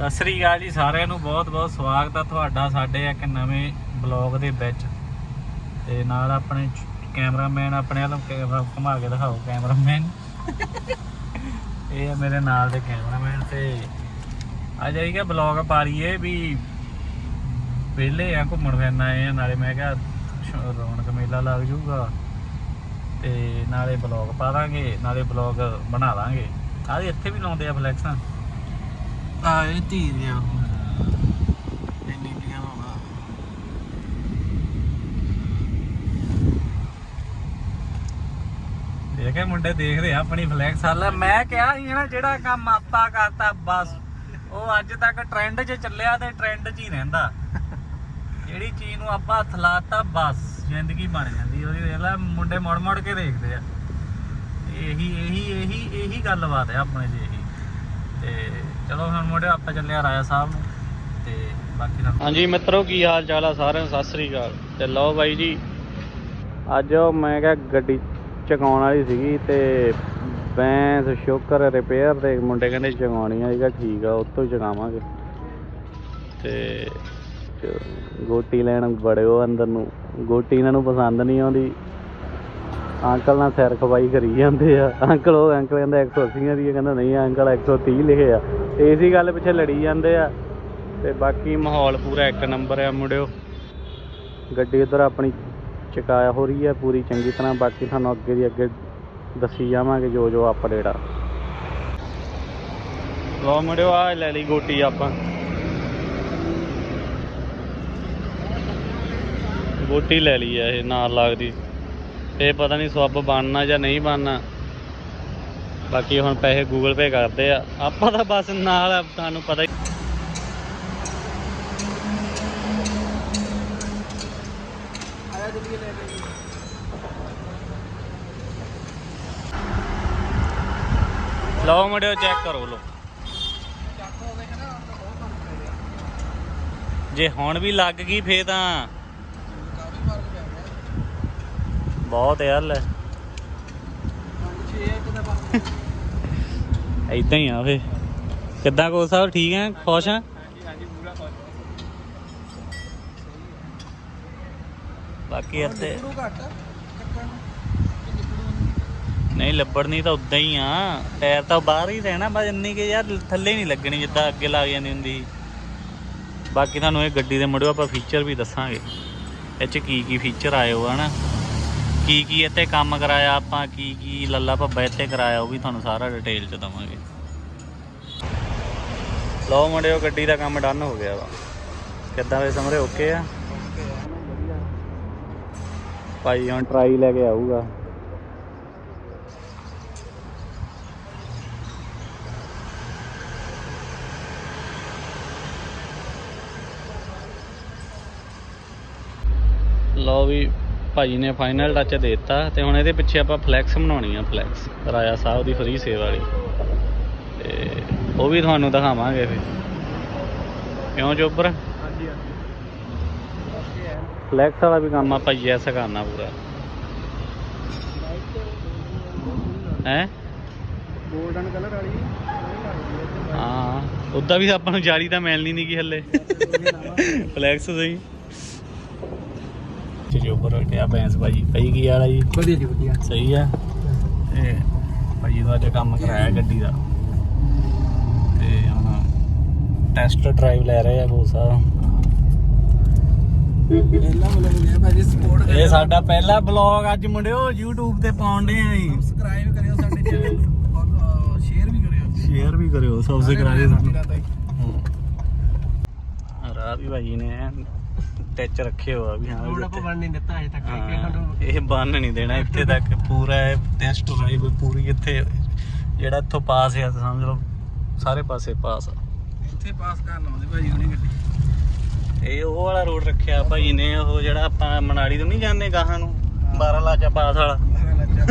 ਸਤਿ ਸ੍ਰੀ ਅਕਾਲ ਜੀ ਸਾਰਿਆਂ ਨੂੰ ਬਹੁਤ-ਬਹੁਤ ਸਵਾਗਤ ਹੈ ਤੁਹਾਡਾ ਸਾਡੇ ਇੱਕ ਨਵੇਂ ਬਲੌਗ ਦੇ ਵਿੱਚ। ਤੇ ਨਾਲ ਆਪਣੇ ਕੈਮਰਾਮੈਨ ਆਪਣੇ ਵੱਲੋਂ ਕੈਮਰਾ ਘੁਮਾ ਕੇ ਦਿਖਾਓ ਕੈਮਰਾਮੈਨ। ਇਹ ਹੈ ਮੇਰੇ ਨਾਲ ਦੇ ਕੈਮਰਾਮੈਨ ਤੇ। ਅੱਜ ਆਈ ਕਿ ਬਲੌਗ ਪਾ ਲਈਏ ਵੀ ਵਿਹਲੇ ਆ ਘੁੰਮਣ ਫਿਰਨ ਆਏ ਆ ਨਾਲੇ ਮੈਂ ਕਿਹਾ ਰੌਣਕ ਮੇਲਾ ਲੱਗ ਜਾਊਗਾ। ਤੇ ਨਾਲੇ ਬਲੌਗ ਪਾ ਦਾਂਗੇ ਨਾਲੇ ਬਲੌਗ ਬਣਾ ਲਾਂਗੇ ਆਹ ਇੱਥੇ ਵੀ ਲਾਉਂਦੇ ਆ ਫਲੈਕਸਾਂ ਆ ਇਹ ਧੀਰੀਆਂ ਇੰਨੀ ਦੀਆਂ ਹੋਣਾ? ਦੇਖੇ ਮੁੰਡੇ ਦੇਖਦੇ ਆ ਆਪਣੀ ਫਲੈਕਸ ਹਾਲ ਮੈਂ ਕਿਹਾ ਸੀ ਨਾ ਜਿਹੜਾ ਕੰਮ ਆਪਾਂ ਕਰਤਾ ਬਸ। ਉਹ ਅੱਜ ਤੱਕ ਟ੍ਰੈਂਡ 'ਚ ਚੱਲਿਆ ਤੇ ਟ੍ਰੈਂਡ 'ਚ ਹੀ ਰਹਿੰਦਾ। ਜਿਹੜੀ ਚੀਜ਼ ਨੂੰ ਆਪਾਂ ਹੱਥ ਲਾਤਾ ਬਸ। ਜ਼ਿੰਦਗੀ ਬਣ ਜਾਂਦੀ ਉਹਦੀ ਦੇਖ ਲੈ ਮੁੰਡੇ ਮੁੜ ਮੁੜ ਕੇ ਦੇਖਦੇ ਆ। ਇਹੀ ਇਹੀ ਇਹੀ ਇਹੀ ਗੱਲਬਾਤ ਹੈ ਆਪਣੇ ਇਹੀ। ਤੇ ਚਲੋ ਹੁਣ ਮੁੰਡੇ ਆਪਾਂ ਚੱਲੇ ਆ ਰਾਇਆ ਸਾਹਿਬ ਨੂੰ ਤੇ ਬਾਕੀ ਦਾ ਹਾਂਜੀ ਮਿੱਤਰੋ ਕੀ ਹਾਲ ਚਾਲ ਆ ਸਾਰਿਆਂ ਨੂੰ? ਸਤਿ ਸ੍ਰੀ ਅਕਾਲ। ਤੇ ਲਓ ਬਾਈ ਜੀ। ਅੱਜ ਉਹ ਮੈਂ ਕਿਹਾ ਗੱਡੀ ਚਕਾਉਣ ਵਾਲੀ ਸੀਗੀ ਤੇ ਬੈਂਸ ਸ਼ੋਕਰ ਰਿਪੇਅਰ ਦੇ ਮੁੰਡੇ ਕਹਿੰਦੇ ਚਕਾਉਣੀ ਆ। ਸੀਗਾ ਠੀਕ ਆ ਉੱਥੋਂ ਚਕਾਵਾਂਗੇ। ਤੇ ਗੋਟੀ ਲੈਣ ਬੜਿਓ ਅੰਦਰ ਨੂੰ। ਗੋਟੀ ਇਹਨਾਂ ਨੂੰ ਪਸੰਦ ਨਹੀਂ ਆਉਂਦੀ। ਅੰਕਲ ਨਾਲ ਸਿਰ ਖਵਾਈ ਕਰੀ ਜਾਂਦੇ ਆ। ਅੰਕਲ ਉਹ ਅੰਕਲ ਕਹਿੰਦਾ 180 ਦੀ ਆ, ਕਹਿੰਦਾ ਨਹੀਂ ਅੰਕਲ 130 ਲਿਖੇ ਆ। ਤੇ ਇਸੀ ਗੱਲ ਪਿੱਛੇ ਲੜੀ ਜਾਂਦੇ ਆ ਤੇ ਬਾਕੀ ਮਾਹੌਲ ਪੂਰਾ ਇੱਕ ਨੰਬਰ ਆ ਮੁੰਡਿਓ। ਗੱਡੀ ਉਧਰ ਆਪਣੀ ਚਕਾਇਆ ਹੋ ਰਹੀ ਹੈ ਪੂਰੀ ਚੰਗੀ ਤਰ੍ਹਾਂ। ਬਾਕੀ ਤੁਹਾਨੂੰ ਅੱਗੇ ਦੀ ਅੱਗੇ ਦੱਸੀ ਜਾਵਾਂਗੇ ਜੋ ਜੋ ਅਪਡੇਟ ਆ। ਲੋ ਮੁੰਡਿਓ ਆ ਲੈ ਲਈ ਗੋਟੀ ਆਪਾਂ। ਗੋਟੀ ਲੈ ਲਈ ਆ ਇਹ ਨਾਲ ਲੱਗਦੀ। ਇਹ ਪਤਾ ਨਹੀਂ ਸਵੱਬ ਬਣਨਾ ਜਾਂ ਨਹੀਂ ਬਣਨਾ। ਬਾਕੀ ਹੁਣ ਪੈਸੇ ਗੂਗਲ ਪੇ ਕਰਦੇ ਆ। ਆਪਾਂ ਤਾਂ ਬਸ ਨਾਲ ਆ, ਤੁਹਾਨੂੰ ਪਤਾ ਹੀ। ਲਓ ਮੁੰਡਿਓ ਚੈੱਕ ਕਰੋ ਲੋ ਜੇ ਹੁਣ ਵੀ ਲੱਗ ਗਈ ਫੇ ਤਾਂ। ਬਹੁਤ ਯਾਰ ਲੈ ਪੰਜ ਛੇ ਇੱਕ ਦਾ ਬਣ ਇਦਾਂ ਹੀ ਆ ਫੇ। ਕਿੱਦਾਂ ਕੋ ਸਾਹਿਬ ਠੀਕ ਹੈ? ਖੁਸ਼ ਫ਼ਰਕ ਬਾਕੀ ਇੱਥੇ ਨਹੀਂ ਲੱਭੜ ਨਹੀਂ ਤਾਂ ਉਦਾਂ ਹੀ ਆ। ਟਾਇਰ ਤਾਂ ਬਾਹਰ ਹੀ ਰਹਿਣਾ ਬਸ ਇੰਨੀ ਕਿ ਯਾਰ ਥੱਲੇ ਨਹੀਂ ਲੱਗਣੀ ਜਿੱਦਾਂ ਅੱਗੇ ਲੱਗ ਜਾਂਦੀ ਹੁੰਦੀ। ਬਾਕੀ ਤੁਹਾਨੂੰ ਇਹ ਗੱਡੀ ਦੇ ਮੁੜਿਓ ਆਪਾਂ ਫੀਚਰ ਵੀ ਦੱਸਾਂਗੇ। ਇਹ ਚ ਕੀ ਕੀ ਫੀਚਰ ਆਏ ਹੋ ਹਨਾ ਕੀ ਕੀ ਇੱਥੇ ਕੰਮ ਕਰਾਇਆ, ਆਪਾਂ ਕੀ ਕੀ ਲੱਲਾ ਭੱਬਾ ਇੱਥੇ ਕਰਾਇਆ, ਉਹ ਵੀ ਤੁਹਾਨੂੰ ਸਾਰਾ ਡਿਟੇਲ ਚ ਦਵਾਂਗੇ। ਲਓ ਮੁੰਡਿਓ, ਗੱਡੀ ਦਾ ਕੰਮ ਡਨ ਹੋ ਗਿਆ ਵਾ। ਕਿੱਦਾਂ ਵੇ ਸਮਰੇ ਓਕੇ ਆ? ਭਾਈ ਹੁਣ ਟਰਾਈ ਲੈ ਕੇ ਆਊਗਾ। ਲਓ ਵੀ ਭਾਜੀ ਨੇ ਫਾਈਨਲ ਟੱਚ ਦੇ ਦਿੱਤਾ ਤੇ ਹੁਣ ਇਹਦੇ ਪਿੱਛੇ ਆਪਾਂ ਫਲੈਕਸ ਬਣਾਉਣੀ ਆ ਫਲੈਕਸ ਰਾਜਾ ਸਾਹਿਬ ਦੀ ਫ੍ਰੀ ਸੇਵਾ ਵਾਲੀ। ਤੇ ਉਹ ਵੀ ਤੁਹਾਨੂੰ ਦਿਖਾਵਾਂਗੇ ਫਿਰ। ਕਿਉਂ ਚੋਬਰ ਹਾਂਜੀ ਹਾਂਜੀ। ਫਲੈਕਸ ਵਾਲਾ ਵੀ ਕੰਮ ਆਪਾਂ ਯੈਸ ਕਰਨਾ ਪੂਰਾ। ਹੈ? 골ਡਨ ਕਲਰ ਵਾਲੀ। ਹਾਂ। ਉਦਾਂ ਵੀ ਆਪਾਂ ਨੂੰ ਜਾਰੀ ਤਾਂ ਮਿਲਣੀ ਨਹੀਂ ਕੀ ਹੱਲੇ। ਫਲੈਕਸ ਸਹੀ। ਚੋਬਰ ਕਿਆ ਬੈਂਸ ਭਾਜੀ ਪਈ ਕੀ ਵਾਲਾ ਜੀ। ਵਧੀਆ ਜੀ ਵਧੀਆ। ਸਹੀ ਆ। ਤੇ ਭਾਜੀ ਦਾ ਅੱਜ ਕੰਮ ਕਰਾਇਆ ਗੱਡੀ ਦਾ। ਤੇ ਹੁਣ ਟੈਸਟ ਡਰਾਈਵ ਲੈ ਰਹੇ ਆ ਗੋਸਾ ਪਹਿਲਾ ਮਿਲਣ ਗਿਆ ਭਾਜੀ ਸਪੋਰਟ ਇਹ ਸਾਡਾ ਪਹਿਲਾ ਬਲੌਗ ਅੱਜ ਮੁੰਡਿਓ YouTube ਤੇ ਪਾਉਂਦੇ ਆ ਜੀ। ਸਬਸਕ੍ਰਾਈਬ ਕਰਿਓ ਸਾਡੇ ਚੈਨਲ ਨੂੰ ਔਰ ਸ਼ੇਅਰ ਵੀ ਕਰਿਓ ਸ਼ੇਅਰ ਵੀ ਕਰਿਓ ਸਬਸਕ੍ਰਾਈਬ ਸਾਨੂੰ। ਰਾਹ ਵੀ ਭਾਜੀ ਨੇ ਟੱਚ ਰੱਖੇ ਹੋਆ ਵੀ ਹਾਂ ਰੋਡ ਆਪਾਂ ਬਣ ਨਹੀਂ ਦਿੱਤਾ ਅਜੇ ਤੱਕ ਕਿ ਹਾਂ, ਸਾਨੂੰ ਇਹ ਬੰਨ ਨਹੀਂ ਦੇਣਾ ਇੱਥੇ ਤੱਕ ਪੂਰਾ ਟੈਸਟ ਡਰਾਈਵ ਪੂਰੀ ਇੱਥੇ ਜਿਹੜਾ ਇੱਥੋਂ ਪਾਸ ਤਾਂ ਸਮਝ ਲਓ ਸਾਰੇ ਪਾਸੇ ਪਾਸ ਆ। ਇੱਥੇ ਪਾਸ ਕਰਨ ਆਉਂਦੇ ਭਾਜੀ ਹੁਣੀ ਗੱਡੀ। ਇਹ ਉਹ ਵਾਲਾ ਰੋਡ ਰੱਖਿਆ ਭਾਈ ਨੇ ਉਹ ਜਿਹੜਾ ਆਪਾਂ ਮਨਾਲੀ ਤੋਂ ਨਹੀਂ ਜਾਂਦੇ ਗਾਹਾਂ ਨੂੰ 12 ਲਾਚਾ ਪਾਸ ਵਾਲਾ। ਮੇਰਾ ਲੱਜਾ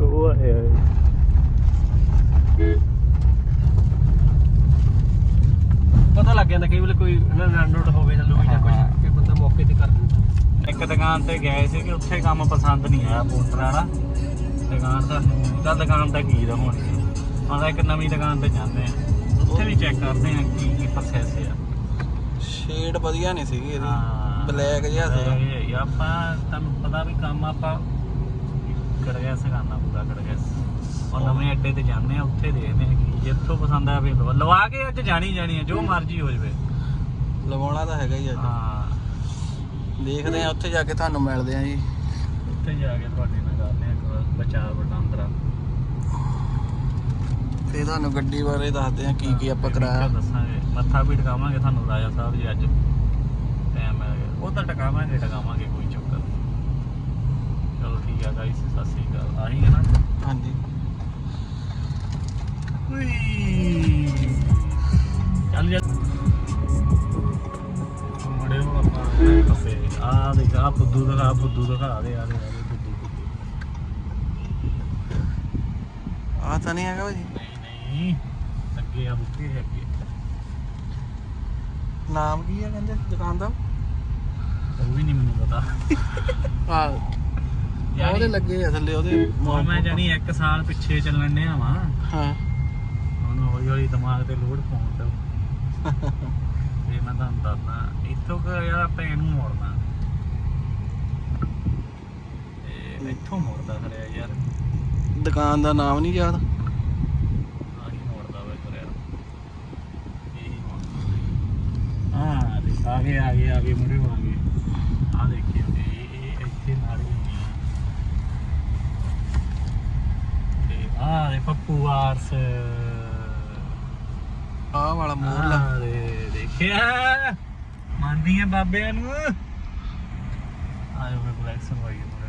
ਉਹ ਹੈ ਪਤਾ ਲੱਗ ਜਾਂਦਾ ਕਈ ਵੇਲੇ ਕੋਈ ਰਨਡ ਹੋਵੇ ਜਾਂ ਲੋਈ ਜਾਂ ਕੁਝ ਕਿ ਬੰਦਾ ਮੌਕੇ ਤੇ ਕਰ ਦਿੰਦਾ। ਇੱਕ ਦੁਕਾਨ ਤੇ ਗਏ ਸੀ ਕਿ ਉੱਥੇ ਕੰਮ ਪਸੰਦ ਨਹੀਂ ਆਇਆ ਪੋਸਟਰ ਵਾਲਾ। ਦੁਕਾਨ ਦਾ ਤਾਂ ਦੁਕਾਨ ਦਾ ਕੀ ਦਾ ਹੁਣ ਹੁਣ ਇੱਕ ਨਵੀਂ ਦੁਕਾਨ ਤੇ ਜਾਂਦੇ ਆ ਉੱਥੇ ਵੀ ਚੈੱਕ ਕਰਦੇ ਆ ਕੀ ਕੀ ਪ੍ਰੋਸੈਸ ਆ। ਸ਼ੇਡ ਵਧੀਆ ਨਹੀਂ ਸੀਗੀ ਇਹਦੀ। ਬਲੈਕ ਜਿਹਾ ਇਹ ਆਪਾਂ ਤੁਹਾਨੂੰ ਪਤਾ ਵੀ ਕੰਮ ਆਪਾਂ ਕਰ ਗਿਆ ਸਗਾਨਾ ਪੂਰਾ ਕਰ ਗਿਆ ਔਰ ਨਵੇਂ ਅੱਡੇ ਤੇ ਜਾਂਦੇ ਆ ਉੱਥੇ ਦੇਖਦੇ ਆ ਕਿ ਜਿੱਥੋਂ ਪਸੰਦ ਆਵੇ ਲਵਾ ਲਵਾ ਕੇ ਅੱਜ ਜਾਣੀ ਜਾਣੀ ਆ ਜੋ ਮਰਜ਼ੀ ਹੋ ਜਵੇ। ਲਵਾਉਣਾ ਤਾਂ ਹੈਗਾ ਹੀ ਅੱਜ। ਹਾਂ। ਦੇਖਦੇ ਆ ਉੱਥੇ ਜਾ ਕੇ ਤੁਹਾਨੂੰ ਮਿਲਦੇ ਆ ਜੀ। ਉੱਥੇ ਜਾ ਕੇ ਤੁਹਾਡੇ ਨਾਲ ਕਰਦੇ ਆ ਇੱਕ ਵਾਰ ਵਿਚਾਰ ਵਟਾਂਦਰਾ ਤੇ ਤੁਹਾਨੂੰ ਗੱਡੀ ਬਾਰੇ ਦੱਸਦੇ ਆ ਕੀ ਕੀ ਆਪਾਂ ਕਰਾਇਆ। ਦੱਸਾਂਗੇ। ਮੱਥਾ ਵੀ ਟਿਕਾਵਾਂਗੇ ਤੁਹਾਨੂੰ ਰਾਜਾ ਸਾਹਿਬ ਜੀ ਅੱਜ। ਟਾਈਮ ਮਿਲ ਗਿਆ। ਉਹ ਤਾਂ ਟਿਕਾਵਾਂਗੇ ਟਿਕਾਵਾਂਗੇ ਕੋਈ ਚੱਕਰ ਨਹੀਂ। ਚਲੋ ਠੀਕ ਆ ਗਾਈਸ ਸਤਿ ਸ੍ਰੀ ਅਕਾਲ। ਆਹੀ ਹੈ ਨਾ। ਹਾਂਜੀ। ਚੱਲ ਜਾ ਮੜੇ ਨੂੰ ਆਪਾਂ ਕਫੇ ਆ ਦੇਖ ਆ ਫੁੱਦੂ ਦਿਖਾ ਫੁੱਦੂ ਦਿਖਾ ਦੇ ਆ ਦੇ ਆ ਤਾਂ ਨਹੀਂ ਹੈਗਾ ਭਾਜੀ। ਨਹੀਂ ਨਹੀਂ ਅੱਗੇ ਆ ਬੁੱਕੇ ਹੈ ਅੱਗੇ ਨਾਮ ਕੀ ਹੈ ਕਹਿੰਦੇ? ਦੁਕਾਨ ਦਾ? ਉਹ ਵੀ ਨਹੀਂ ਮੈਨੂੰ ਪਤਾ ਆ ਉਹਦੇ ਲੱਗੇ ਆ ਥੱਲੇ ਉਹਦੇ ਉਹ ਮੈਂ ਜਾਨੀ 1 ਸਾਲ ਪਿੱਛੇ ਚੱਲਣ ਡਿਆ ਵਾਂ। ਹਾਂ। ਹੌਲੀ ਹੌਲੀ ਦਿਮਾਗ ਤੇ ਲੋਡ ਪਾਉਣ ਦਾ। ਇਹ ਮੈਂ ਤੁਹਾਨੂੰ ਦੱਸਦਾ ਇੱਥੋਂ ਕਿ ਯਾਰ ਆਪਾਂ ਇਹਨੂੰ ਮੋੜਨਾ। ਇਹ ਇੱਥੋਂ ਮੋੜਦਾ ਖੜਿਆ ਯਾਰ। ਦੁਕਾਨ ਦਾ ਨਾਮ ਨਹੀਂ ਯਾਦ? ਆਹੀ ਮੋੜਦਾ ਵੇ ਕਰਿਆ ਇਹੀ ਮੋੜਦਾ। ਹਾਂ ਦੇ ਆ ਗਏ ਆ ਗਏ ਆ ਗਏ ਮੁੜੇ ਆ ਗਏ। ਆ ਦੇਖਿਓ ਇਹ ਇਹ ਇੱਥੇ ਨਾਲ ਹੀ ਤੇ ਆ। ਦੇ ਪੱਪੂ ਆਰਸ ਆਹ ਵਾਲਾ ਮੋਰਲਾ ਆ ਦੇਖਿਆ? ਮੰਨਦੀ ਆ ਬਾਬਿਆਂ ਨੂੰ। ਆਇਓ ਫਿਰ ਬਲੈਕ ਵਾਈ ਮੁੜੇ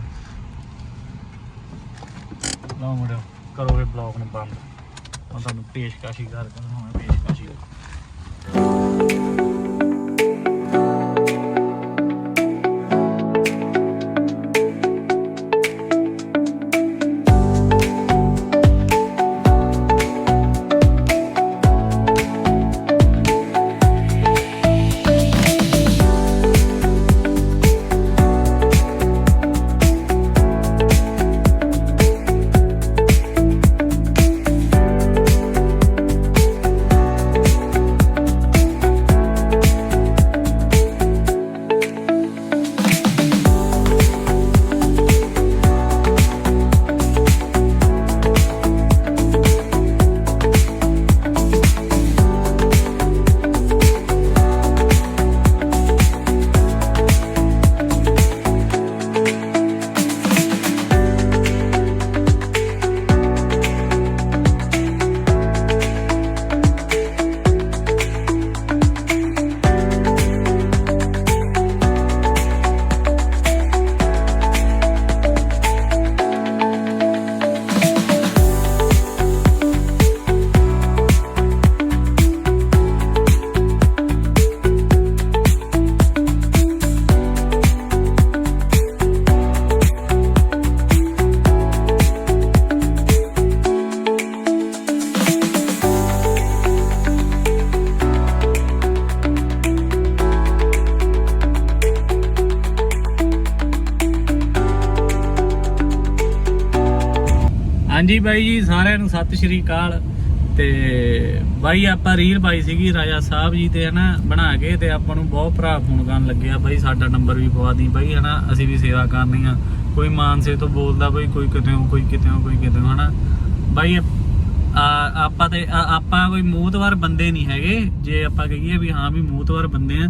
ਲਓ ਮੁੜਿਓ ਕਰੋਗੇ ਬਲੌਗ ਨੂੰ ਬੰਦ। ਹੁਣ ਤੁਹਾਨੂੰ ਪੇਸ਼ਕਾਸ਼ੀ ਕਰਕੇ ਹੁਣ ਹਾਂਜੀ ਬਾਈ ਜੀ, ਸਾਰਿਆਂ ਨੂੰ ਸਤਿ ਸ਼੍ਰੀ ਅਕਾਲ। ਤੇ ਬਾਈ ਆਪਾਂ ਰੀਲ ਪਾਈ ਸੀਗੀ ਰਾਜਾ ਸਾਹਿਬ ਜੀ ਤੇ ਹਨਾ, ਬਣਾ ਕੇ ਤੇ ਆਪਾਂ ਨੂੰ ਬਹੁਤ ਭਰਾ ਫੋਨ ਕਰਨ ਲੱਗਿਆ। ਬਾਈ, ਸਾਡਾ ਨੰਬਰ ਵੀ ਪਵਾ ਦੀ। ਬਾਈ, ਹਨਾ, ਅਸੀਂ ਵੀ ਸੇਵਾ ਕਰਨੀ ਆ। ਕੋਈ ਮਾਨਸੇ ਤੋਂ ਬੋਲਦਾ ਬਾਈ, ਕੋਈ ਕਿਤੇੋਂ ਕੋਈ ਕਿਤੇੋਂ ਕੋਈ ਕਿਤੇੋਂ ਹਨਾ। ਬਾਈ ਆਪਾਂ ਤੇ ਆਪਾਂ ਕੋਈ ਮੂਤਵਾਰ ਬੰਦੇ ਨਹੀਂ ਹੈਗੇ। ਜੇ ਆਪਾਂ ਕਹੀਏ ਵੀ ਹਾਂ ਵੀ ਮੂਤਵਾਰ ਬੰਦੇ ਆ,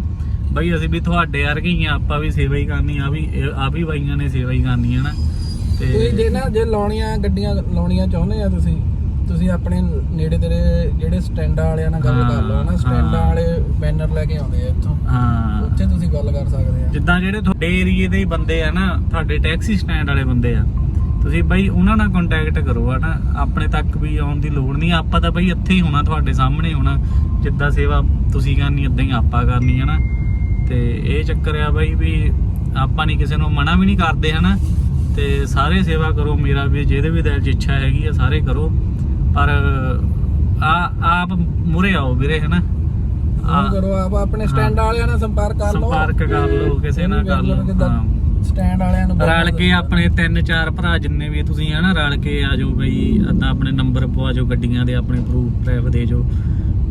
ਬਾਈ, ਅਸੀਂ ਵੀ ਤੁਹਾਡੇ ਵਰਗੇ ਹੀ ਆ। ਆਪਾਂ ਵੀ ਸੇਵਾ ਹੀ ਕਰਨੀ, ਆ ਵੀ, ਇਹ- ਆ ਵੀ ਬਾਈਆਂ ਨੇ ਸੇਵਾ ਹੀ ਕਰਨੀ ਹੈ ਨਾ ਤੁਸੀਂ ਜੇ ਨਾ ਜੇ ਲਾਉਣੀਆਂ ਗੱਡੀਆਂ ਲਾਉਣੀਆਂ ਚਾਹੁੰਦੇ ਆ ਤੁਸੀਂ ਤੁਸੀਂ ਆਪਣੇ ਨੇੜੇ ਤੇਰੇ ਜਿਹੜੇ ਸਟੈਂਡਾਂ ਵਾਲਿਆਂ ਨਾਲ ਗੱਲ ਕਰ ਲਓ ਨਾ ਹਾਂ, ਸਟੈਂਡਾਂ। ਵਾਲੇ ਬੈਨਰ ਲੈ ਕੇ ਆਉਂਦੇ ਆ ਇੱਥੋਂ। ਹਾਂ। ਉੱਥੇ ਤੁਸੀਂ ਗੱਲ ਕਰ ਸਕਦੇ ਆ। ਜਿੱਦਾਂ ਜਿਹੜੇ ਤੁਹਾਡੇ ਏਰੀਏ ਦੇ ਹੀ ਬੰਦੇ ਆ ਨਾ ਤੁਹਾਡੇ ਟੈਕਸੀ ਸਟੈਂਡ ਵਾਲੇ ਬੰਦੇ ਆ ਤੁਸੀਂ ਬਾਈ ਉਹਨਾਂ ਨਾਲ ਕੰਟੈਕਟ ਕਰੋ ਹਨਾ? ਆਪਣੇ ਤੱਕ ਵੀ ਆਉਣ ਦੀ ਲੋੜ ਨਹੀਂ ਆਪਾਂ ਤਾਂ ਬਾਈ ਇੱਥੇ ਹੀ ਹੋਣਾ ਤੁਹਾਡੇ ਸਾਹਮਣੇ ਹੋਣਾ। ਜਿੱਦਾਂ ਸੇਵਾ ਤੁਸੀਂ ਕਰਨੀ ਇਦਾਂ ਹੀ ਆਪਾਂ ਕਰਨੀ ਹੈ ਨਾ ਤੇ ਇਹ ਚੱਕਰ ਆ ਬਾਈ ਵੀ ਆਪਾਂ ਨਹੀਂ ਕਿਸੇ ਨੂੰ ਮਨਾ ਵੀ ਨਹੀਂ ਕਰਦੇ ਹਨਾ? ਤੇ ਸਾਰੇ ਸੇਵਾ ਕਰੋ ਮੇਰਾ ਵੀ ਜਿਹਦੇ ਵੀ ਦਿਲ 'ਚ ਇੱਛਾ ਹੈਗੀ ਆ ਸਾਰੇ ਕਰੋ। ਪਰ ਆ ਆਪ ਮੁਰੇ ਆਓ ਵੀਰੇ ਹਨਾ? ਆ- ਕਰੋ ਆਪ ਆਪਣੇ ਸਟੈਂਡ ਵਾਲਿਆਂ ਨਾਲ ਸੰਪਰਕ ਕਰ ਲਓ। ਸੰਪਰਕ ਕਰ ਲਓ ਕਿਸੇ ਨਾਲ ਕਰ ਲਓ ਹਾਂ। ਸਟੈਂਡ ਵਾਲਿਆਂ ਨੂੰ ਰਲ ਕੇ ਆਪਣੇ ਤਿੰਨ ਚਾਰ ਭਰਾ ਜਿੰਨੇ ਵੀ ਤੁਸੀਂ ਹਨਾ ਰਲ ਕੇ ਆ ਜਾਓ ਬਈ ਅੱਧਾ ਆਪਣੇ ਨੰਬਰ ਪਵਾ ਜਾਓ ਗੱਡੀਆਂ ਦੇ ਆਪਣੇ ਪ੍ਰੂਫ ਟ੍ਰੈਫ ਦੇ ਜਾਓ।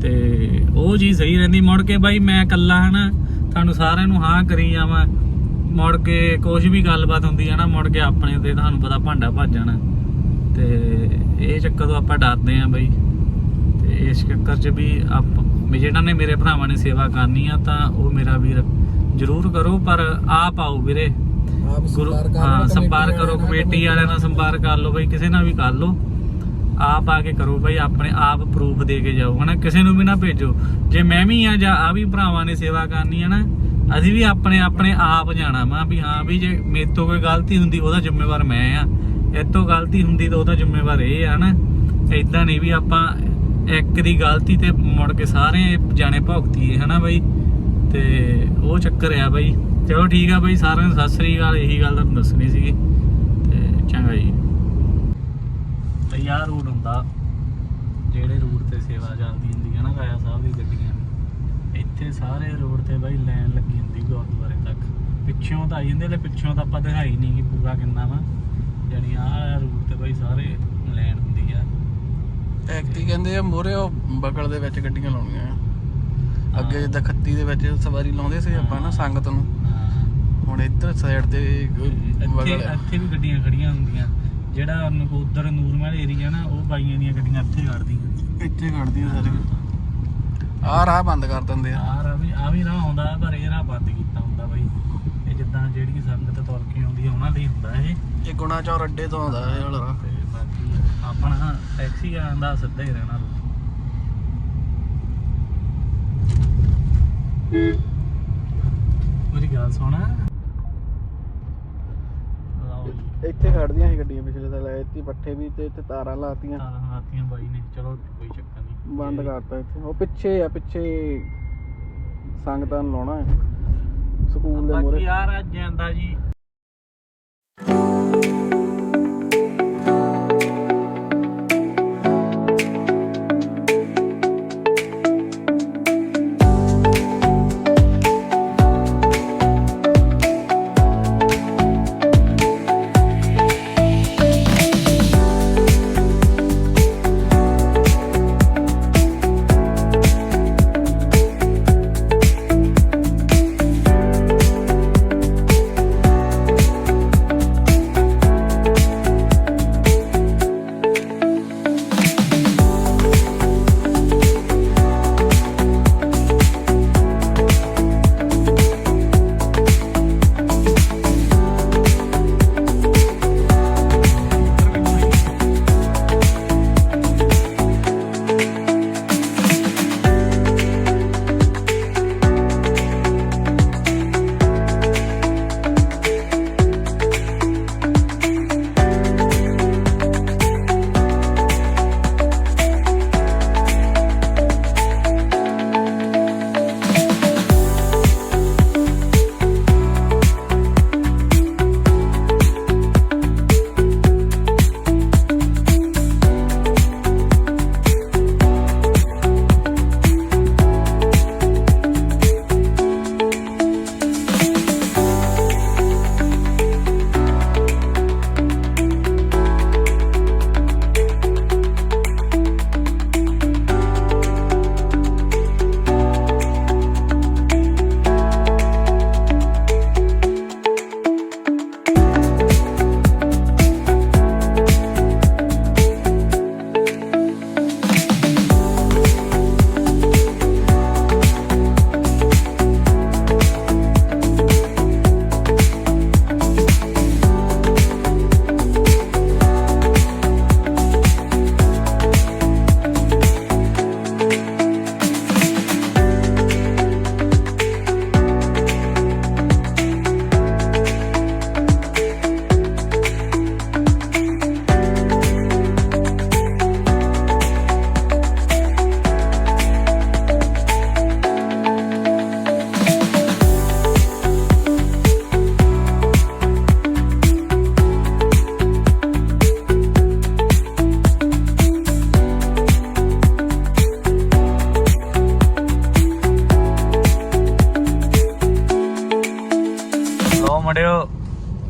ਤੇ ਉਹ ਜੀ ਸਹੀ ਰਹਿੰਦੀ ਮੁੜ ਕੇ ਬਾਈ ਮੈਂ ਇਕੱਲਾ ਹਨਾ ਤੁਹਾਨੂੰ ਸਾਰਿਆਂ ਨੂੰ ਹਾਂ ਕਰੀ ਜਾਵਾਂ। ਮੁੜ ਕੇ ਕੁਝ ਵੀ ਗੱਲਬਾਤ ਹੁੰਦੀ ਹੈ ਨਾ ਮੁੜ ਕੇ ਆਪਣੇ ਤੇ ਤੁਹਾਨੂੰ ਪਤਾ ਭਾਂਡਾ ਭੱਜ ਜਾਣਾ। ਤੇ ਇਹ ਚੱਕਰ ਤੋਂ ਆਪਾਂ ਡਰਦੇ ਆਂ ਬਾਈ। ਤੇ ਇਸ ਚੱਕਰ 'ਚ ਵੀ ਆਪ ਜਿਹੜਾ ਨੇ ਮੇਰੇ ਭਰਾਵਾਂ ਨੇ ਸੇਵਾ ਕਰਨੀ ਆ ਤਾਂ ਉਹ ਮੇਰਾ ਵੀਰ ਜ਼ਰੂਰ ਕਰੋ ਪਰ ਆਪ ਆਓ ਵੀਰੇ। ਆਪ ਸੰਪਰਕ ਕਰੋ ਹਾਂ ਸੰਪਰਕ ਕਰੋ ਕਮੇਟੀ ਵਾਲਿਆਂ ਨਾਲ ਸੰਪਰਕ ਕਰ ਲਓ ਬਈ ਕਿਸੇ ਨਾਲ ਵੀ ਕਰ ਲਓ। ਆਪ ਆ ਕੇ ਕਰੋ ਬਈ ਆਪਣੇ ਆਪ ਪ੍ਰੂਫ ਦੇ ਕੇ ਜਾਓ ਹਨਾ? ਕਿਸੇ ਨੂੰ ਵੀ ਨਾ ਭੇਜੋ। ਜੇ ਮੈਂ ਵੀ ਆ ਜਾਂ ਆ ਵੀ ਭਰਾਵਾਂ ਨੇ ਸੇਵਾ ਕਰਨੀ ਹੈ ਨਾ ਅਸੀਂ ਵੀ ਆਪਣੇ ਆਪਣੇ ਆਪ ਜਾਣਾ ਵਾ ਵੀ ਹਾਂ ਵੀ ਜੇ ਮੇਰੇ ਤੋਂ ਕੋਈ ਗਲਤੀ ਹੁੰਦੀ ਉਹਦਾ ਜ਼ਿੰਮੇਵਾਰ ਮੈਂ ਆ। ਇਹ ਤੋਂ ਗਲਤੀ ਹੁੰਦੀ ਤਾਂ ਉਹਦਾ ਜ਼ਿੰਮੇਵਾਰ ਇਹ ਆ ਨਾ। ਇਦਾਂ ਨਹੀਂ ਵੀ ਆਪਾਂ ਇੱਕ ਦੀ ਗਲਤੀ ਤੇ ਮੁੜ ਕੇ ਸਾਰੇ ਜਾਣੇ ਭੁਗਤੀਏ, ਹਨਾ ਬਈ? ਤੇ ਉਹ ਚੱਕਰ ਆ ਬਈ। ਚਲੋ ਠੀਕ ਆ ਬਈ, ਸਾਰਿਆਂ ਨੂੰ ਸਤਿ ਸ੍ਰੀ ਅਕਾਲ, ਇਹੀ ਗੱਲ ਤੁਹਾਨੂੰ ਦੱਸਣੀ ਸੀਗੀ। ਤੇ ਚੰਗਾ ਜੀ। ਤੇ ਰੂਟ ਹੁੰਦਾ, ਜਿਹੜੇ ਰੂਟ ਤੇ ਸੇਵਾ ਚੱਲਦੀ ਹੁੰਦੀ ਹੈ ਨਾ ਕਾਇਆ ਸਾਹਿਬ ਦੀ ਗੱਡੀਆਂ। ਇੱਥੇ ਸਾਰੇ ਰੋਡ ਤੇ ਬਾਈ ਲਾਈਨ ਲੱਗੀ ਹੁੰਦੀ ਗੁਰਦੁਆਰੇ ਤੱਕ। ਪਿੱਛੋਂ ਤਾਂ ਆਈ ਜਾਂਦੇ ਤੇ ਪਿੱਛੋਂ ਤਾਂ ਆਪਾਂ ਦਿਖਾਈ ਨਹੀਂ ਕਿ ਪੂਰਾ ਕਿੰਨਾ ਵਾ। ਜਾਨੀ ਆਹ ਰੂਟ ਤੇ ਬਾਈ ਸਾਰੇ ਲਾਈਨ ਹੁੰਦੀ ਆ। ਐਕਟੀ ਕਹਿੰਦੇ ਆ ਮੋਰੇ ਉਹ ਬਗਲ ਦੇ ਵਿੱਚ ਗੱਡੀਆਂ ਲਾਉਣੀਆਂ ਆ। ਅੱਗੇ ਜਿੱਦਾਂ ਖੱਤੀ ਦੇ ਵਿੱਚ ਸਵਾਰੀ ਲਾਉਂਦੇ ਸੀ ਆਪਾਂ ਨਾ ਸੰਗਤ ਨੂੰ। ਹੁਣ ਇੱਧਰ ਸਾਈਡ ਤੇ ਇੱਥੇ ਵੀ ਗੱਡੀਆਂ ਖੜੀਆਂ ਹੁੰਦੀਆਂ। ਜਿਹੜਾ ਉਧਰ ਨੂਰਮਹਿਲ ਏਰੀਆ ਨਾ ਉਹ ਬਾਈਆਂ ਦੀਆਂ ਗੱਡੀਆਂ ਇੱਥੇ ਖੜਦੀਆਂ ਇੱਥੇ ਖੜਦੀਆਂ ਸਾਰੀਆਂ। ਆਹ ਰਾਹ ਬੰਦ ਕਰ ਦਿੰਦੇ ਆ। ਆਹ ਰਾ ਵੀ ਆ ਵੀ ਰਾਹ ਆਉਂਦਾ ਪਰ ਇਹ ਰਾਹ ਬੰਦ ਕੀਤਾ ਹੁੰਦਾ ਬਾਈ। ਇਹ ਜਿੱਦਾਂ ਜਿਹੜੀ ਸੰਗਤ ਤੁਰ ਕੇ ਆਉਂਦੀ ਆ ਉਹਨਾਂ ਲਈ ਹੁੰਦਾ ਇਹ। ਇਹ ਗੁਣਾ ਚੌਰ ਅੱਡੇ ਤੋਂ ਆਉਂਦਾ ਇਹ ਵਾਲਾ ਰਾਹ। ਤੇ ਬਾਕੀ ਆਪਣਾ ਟੈਕਸੀ ਵਾਲਿਆਂ ਦਾ ਸਿੱਧਾ ਹੀ ਰਹਿਣਾ ਮੇਰੀ ਗੱਲ ਸੁਣ। ਇੱਥੇ ਖੜਦੀਆਂ ਸੀ ਗੱਡੀਆਂ ਪਿਛਲੇ ਸਾਲ ਇੱਥੇ ਪੱਠੇ ਵੀ ਤੇ ਇੱਥੇ ਤਾਰਾਂ ਲਾਤੀਆਂ। ਤਾਰਾਂ ਲਾਤੀਆਂ ਬਾਈ ਨੇ। ਚਲੋ ਕੋਈ ਚੱਕਰ ਬੰਦ ਕਰਤਾ ਇੱਥੇ। ਉਹ ਪਿੱਛੇ ਆ, ਪਿੱਛੇ ਸੰਗਤਾਂ ਨੂੰ ਲਾਉਣਾ ਹੈ। ਸਕੂਲ ਦੇ ਬਾਕੀ ਯਾਰ ਅੱਜ ਜਾਂਦਾ ਜੀ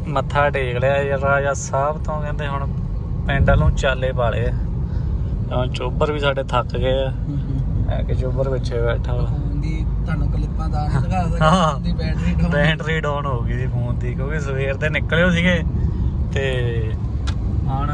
ਮੱਥਾ ਟੇਕ ਲਿਆ ਯਾਰ ਰਾਜਾ ਸਾਹਿਬ ਤੋਂ ਕਹਿੰਦੇ ਹੁਣ ਪਿੰਡ ਵੱਲੋਂ ਚਾਲੇ ਵਾਲੇ ਆ। ਚੋਬਰ ਵੀ ਸਾਡੇ ਥੱਕ ਗਏ ਆ। ਹੈ ਕਿ ਚੋਬਰ ਪਿੱਛੇ ਬੈਠਾ ਵਾ। ਦੀ ਤੁਹਾਨੂੰ ਕਲਿੱਪਾਂ ਦਾ ਦਿਖਾ ਹਾਂ। ਦੀ ਬੈਟਰੀ ਡਾਊਨ ਬੈਟਰੀ ਡਾਊਨ ਹੋ ਗਈ ਸੀ ਫੋਨ ਦੀ ਕਿਉਂਕਿ ਸਵੇਰ ਦੇ ਨਿਕਲਿਓ ਸੀਗੇ ਤੇ ਹੁਣ